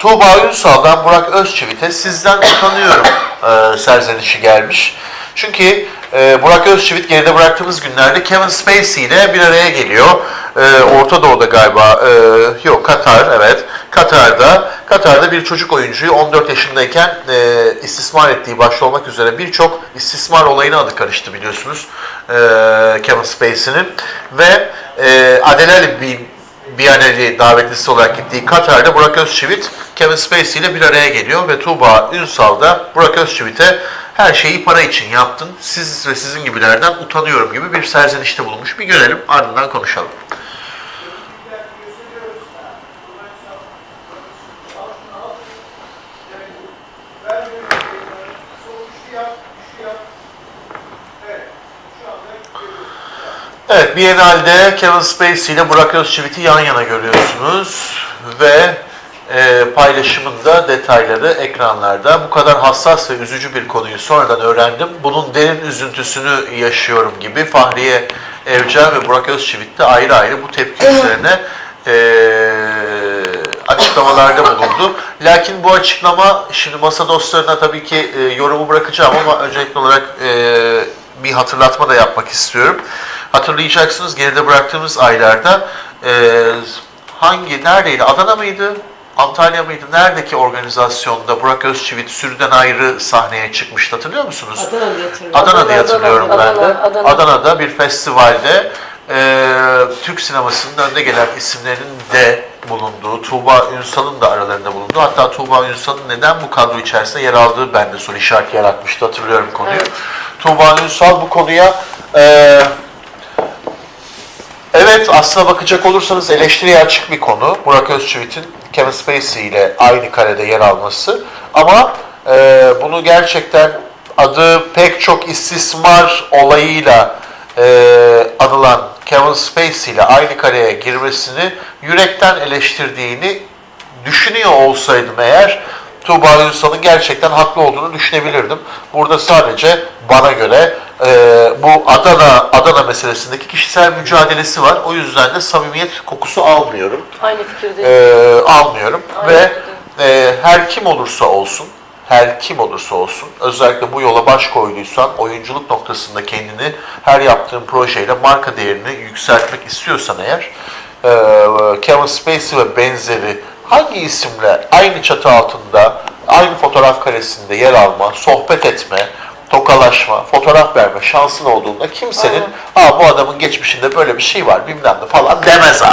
Tuğba Ünsal'dan Burak Özçivit'e sizden utanıyorum e, serzenişi gelmiş. Çünkü e, Burak Özçivit geride bıraktığımız günlerde Kevin Spacey ile bir araya geliyor. E, Orta Doğu'da galiba, e, yok Katar evet. Katar'da Katar'da bir çocuk oyuncuyu 14 yaşındayken e, istismar ettiği başta olmak üzere birçok istismar olayına adı karıştı biliyorsunuz e, Kevin Spacey'nin ve e, Adele Biyaneli davetlisi olarak gittiği Katar'da Burak Özçivit Kevin Spacey ile bir araya geliyor ve Tuğba Ünsal da Burak Özçivit'e her şeyi para için yaptın, siz ve sizin gibilerden utanıyorum gibi bir serzenişte bulunmuş. Bir görelim ardından konuşalım. Evet, Biennale'de Kevin Spacey ile Burak Özçivit'i yan yana görüyorsunuz ve e, paylaşımında detayları ekranlarda. Bu kadar hassas ve üzücü bir konuyu sonradan öğrendim. Bunun derin üzüntüsünü yaşıyorum gibi Fahriye Evcen ve Burak Özçivit de ayrı ayrı bu tepki üzerine e, açıklamalarda bulundu. Lakin bu açıklama şimdi masa dostlarına tabii ki e, yorumu bırakacağım ama öncelikli olarak e, bir hatırlatma da yapmak istiyorum. Hatırlayacaksınız geride bıraktığımız aylarda e, hangi, neredeydi? Adana mıydı? Antalya mıydı? Neredeki organizasyonda Burak Özçivit sürüden ayrı sahneye çıkmıştı hatırlıyor musunuz? Adana diye hatırlıyorum. Adana diye hatırlıyorum ben de. Adana, Adana. Adana'da bir festivalde e, Türk sinemasının önde gelen isimlerinin de bulunduğu, Tuğba Ünsal'ın da aralarında bulunduğu, hatta Tuğba Ünsal'ın neden bu kadro içerisinde yer aldığı bende soru işareti yaratmıştı, hatırlıyorum konuyu. Evet. Tuğba Ünsal bu konuya e, Evet, aslına bakacak olursanız eleştiriye açık bir konu. Burak Özçivit'in Kevin Spacey ile aynı karede yer alması. Ama e, bunu gerçekten adı pek çok istismar olayıyla e, anılan Kevin Spacey ile aynı kareye girmesini yürekten eleştirdiğini düşünüyor olsaydım eğer Tuğba Ünsal'ın gerçekten haklı olduğunu düşünebilirdim. Burada sadece bana göre e, bu Adana Adana meselesindeki kişisel mücadelesi var. O yüzden de samimiyet kokusu almıyorum. Aynı fikirdeyim. E, almıyorum Aynı ve e, her kim olursa olsun her kim olursa olsun özellikle bu yola baş koyduysan oyunculuk noktasında kendini her yaptığın projeyle marka değerini yükseltmek istiyorsan eğer e, Kevin Spacey ve benzeri hangi isimle aynı çatı altında aynı fotoğraf karesinde yer alma, sohbet etme, tokalaşma, fotoğraf verme şansın olduğunda kimsenin Aa, bu adamın geçmişinde böyle bir şey var bilmem ne falan demez abi.